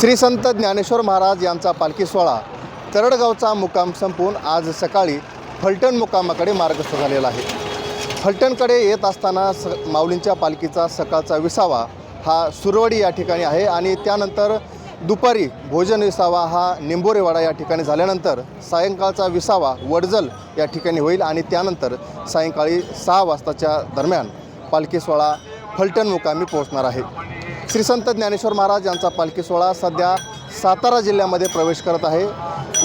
श्री संत ज्ञानेश्वर महाराज यांचा पालखी सोहळा तरडगावचा मुक्काम संपवून आज सकाळी फलटण मुकामाकडे मार्गस्थ झालेला आहे. फलटणकडे येत असताना स माऊलींच्या पालखीचा सकाळचा विसावा हा सुरवडी या ठिकाणी आहे आणि त्यानंतर दुपारी भोजन विसावा हा निंबोरेवाडा या ठिकाणी झाल्यानंतर सायंकाळचा विसावा वडजल या ठिकाणी होईल आणि त्यानंतर सायंकाळी सहा वाजताच्या दरम्यान पालखी सोहळा फलटण मुकामी पोहोचणार आहे. श्री संत ज्ञानेश्वर महाराज यांचा पालखी सोहळा सध्या सातारा जिल्ह्यामध्ये प्रवेश करत आहे.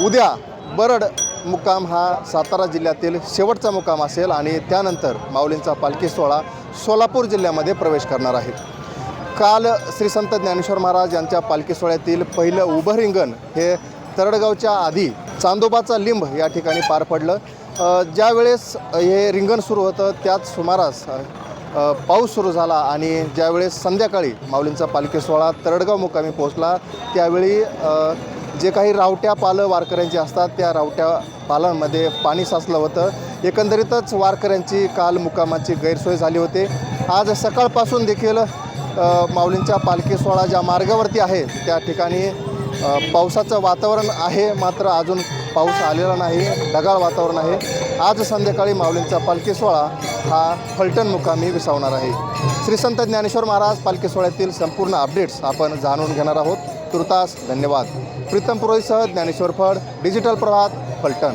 उद्या बरड मुक्काम हा सातारा जिल्ह्यातील शेवटचा मुक्काम असेल आणि त्यानंतर माऊलींचा पालखी सोहळा सोलापूर जिल्ह्यामध्ये प्रवेश करणार आहे. काल श्री संत ज्ञानेश्वर महाराज यांच्या पालखी सोहळ्यातील पहिलं उभं रिंगण हे तरडगावच्या आधी चांदोबाचा लिंब या ठिकाणी पार पडलं. ज्यावेळेस हे रिंगण सुरू होतं त्याच सुमारास पाऊस सुरू झाला आणि ज्यावेळेस संध्याकाळी माऊलींचा पालखी सोहळा तरडगाव मुकामी पोहोचला त्यावेळी जे काही रावट्या पालं वारकऱ्यांची असतात त्या रावट्या पालांमध्ये पाणी साचलं होतं. एकंदरीतच वारकऱ्यांची काल मुकामाची गैरसोय झाली होती. आज सकाळपासून देखील माऊलींच्या पालखी सोहळा ज्या मार्गावरती आहे त्या ठिकाणी पावसाचं वातावरण आहे मात्र अजून पाऊस आलेला नाही ढगाळ वातावरण आहे. आज संध्याकाळी माऊलींचा पालखी सोहळा हा फलटण मुकामी विसावणार आहे. श्री संत ज्ञानेश्वर महाराज पालखी सोहळ्यातील संपूर्ण अपडेट्स आपण जाणून घेणार आहोत. तुर्तास धन्यवाद. प्रीतम पुरोहितसह ज्ञानेश्वर फड डिजिटल प्रभात फलटण.